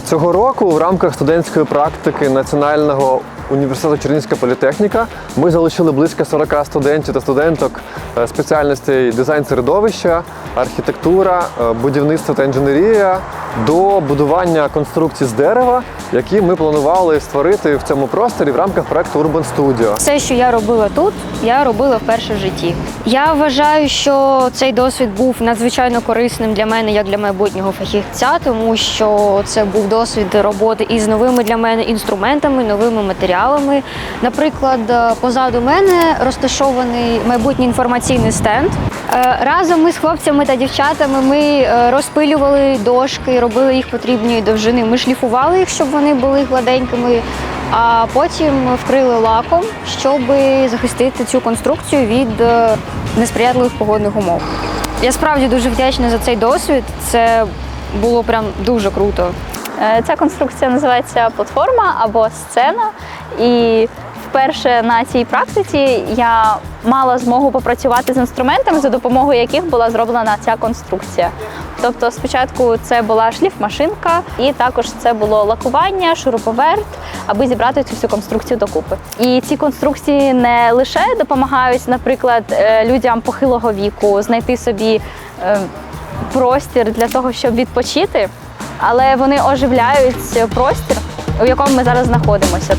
Цього року в рамках студентської практики Національного університету Чернігівська політехніка ми залучили близько 40 студентів та студенток е, спеціальностей дизайн середовища, архітектура, е, будівництво та інженерія до будування конструкцій з дерева, які ми планували створити в цьому просторі в рамках проекту Urban Studio. Все, що я робила тут, я робила вперше в житті. Я вважаю, що цей досвід був надзвичайно корисним для мене, як для майбутнього фахівця, тому що це був досвід роботи із новими для мене інструментами, новими матеріалами. Наприклад, е, позаду мене розташований майбутній інформаційний стенд. Е, Разом ми з хлопцями та дівчатами ми е, розпилювали дошки, робили їх потрібної довжини. Ми шліфували їх, щоб вони були гладенькими а потім вкрили лаком, щоб захистити цю конструкцію від е, несприятливих погодних умов. Я справді дуже вдячна за цей досвід. Це було прям дуже круто. Е, Ця конструкція називається платформа або сцена. І вперше на цій практиці я мала змогу попрацювати з інструментами, за допомогою яких була зроблена ця конструкція. Тобто, спочатку це була шліфмашинка, і також це було лакування, шуруповерт, аби зібрати цю всю конструкцію докупи. І ці конструкції не лише допомагають, наприклад, е, людям похилого віку знайти собі е, простір для того, щоб відпочити, але вони оживляють простір, у якому ми зараз знаходимося.